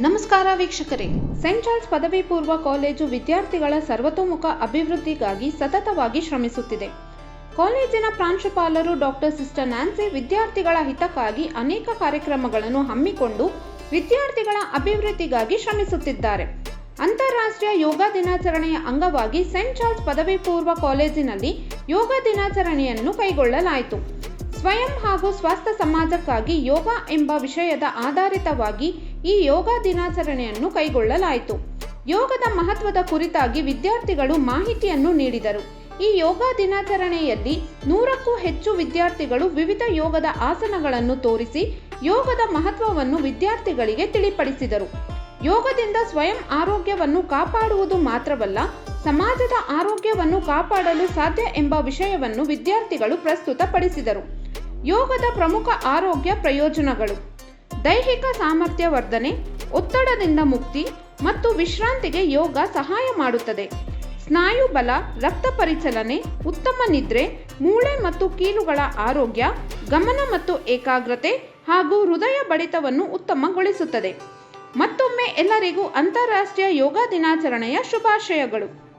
ನಮಸ್ಕಾರ ವೀಕ್ಷಕರೇ. Scent George ಪದವಿ ಪೂರ್ವ ಕಾಲೇಜು ವಿದ್ಯಾರ್ಥಿಗಳ ಸರ್ವತೋಮುಖ ಅಭಿವೃದ್ಧಿಗಾಗಿ ಸತತವಾಗಿ ಶ್ರಮಿಸುತ್ತಿದೆ. ಕಾಲೇಜಿನ ಪ್ರಾಂಶುಪಾಲರು ಡಾಕ್ಟರ್ ಸಿಸ್ಟರ್ ನ್ಯಾನ್ಸಿ ವಿದ್ಯಾರ್ಥಿಗಳ ಹಿತಕ್ಕಾಗಿ ಅನೇಕ ಕಾರ್ಯಕ್ರಮಗಳನ್ನು ಹಮ್ಮಿಕೊಂಡು ವಿದ್ಯಾರ್ಥಿಗಳ ಅಭಿವೃದ್ಧಿಗಾಗಿ ಶ್ರಮಿಸುತ್ತಿದ್ದಾರೆ. ಅಂತಾರಾಷ್ಟ್ರೀಯ ಯೋಗ ದಿನಾಚರಣೆಯ ಅಂಗವಾಗಿ ಸೆಂಟ್ ಜಾರ್ಜ್ ಪದವಿ ಪೂರ್ವ ಕಾಲೇಜಿನಲ್ಲಿ ಯೋಗ ದಿನಾಚರಣೆಯನ್ನು ಕೈಗೊಳ್ಳಲಾಯಿತು. ಸ್ವಯಂ ಹಾಗೂ ಸ್ವಸ್ಥ ಸಮಾಜಕ್ಕಾಗಿ ಯೋಗ ಎಂಬ ವಿಷಯದ ಆಧಾರಿತವಾಗಿ ಈ ಯೋಗ ದಿನಾಚರಣೆಯನ್ನು ಕೈಗೊಳ್ಳಲಾಯಿತು. ಯೋಗದ ಮಹತ್ವದ ಕುರಿತಾಗಿ ವಿದ್ಯಾರ್ಥಿಗಳು ಮಾಹಿತಿಯನ್ನು ನೀಡಿದರು. ಈ ಯೋಗ ದಿನಾಚರಣೆಯಲ್ಲಿ ನೂರಕ್ಕೂ ಹೆಚ್ಚು ವಿದ್ಯಾರ್ಥಿಗಳು ವಿವಿಧ ಯೋಗದ ಆಸನಗಳನ್ನು ತೋರಿಸಿ ಯೋಗದ ಮಹತ್ವವನ್ನು ವಿದ್ಯಾರ್ಥಿಗಳಿಗೆ ತಿಳಿಪಡಿಸಿದರು. ಯೋಗದಿಂದ ಸ್ವಯಂ ಆರೋಗ್ಯವನ್ನು ಕಾಪಾಡುವುದು ಮಾತ್ರವಲ್ಲ, ಸಮಾಜದ ಆರೋಗ್ಯವನ್ನು ಕಾಪಾಡಲು ಸಾಧ್ಯ ಎಂಬ ವಿಷಯವನ್ನು ವಿದ್ಯಾರ್ಥಿಗಳು ಪ್ರಸ್ತುತಪಡಿಸಿದರು. ಯೋಗದ ಪ್ರಮುಖ ಆರೋಗ್ಯ ಪ್ರಯೋಜನಗಳು. ದೈಹಿಕ ಸಾಮರ್ಥ್ಯ ವರ್ಧನೆ, ಒತ್ತಡದಿಂದ ಮುಕ್ತಿ ಮತ್ತು ವಿಶ್ರಾಂತಿಗೆ ಯೋಗ ಸಹಾಯ ಮಾಡುತ್ತದೆ. ಸ್ನಾಯು ಬಲ, ರಕ್ತ ಪರಿಚಲನೆ, ಉತ್ತಮ ನಿದ್ರೆ, ಮೂಳೆ ಮತ್ತು ಕೀಲುಗಳ ಆರೋಗ್ಯ, ಗಮನ ಮತ್ತು ಏಕಾಗ್ರತೆ ಹಾಗೂ ಹೃದಯ ಬಡಿತವನ್ನು ಉತ್ತಮಗೊಳಿಸುತ್ತದೆ. ಮತ್ತೊಮ್ಮೆ ಎಲ್ಲರಿಗೂ ಅಂತಾರಾಷ್ಟ್ರೀಯ ಯೋಗ ದಿನಾಚರಣೆಯ ಶುಭಾಶಯಗಳು.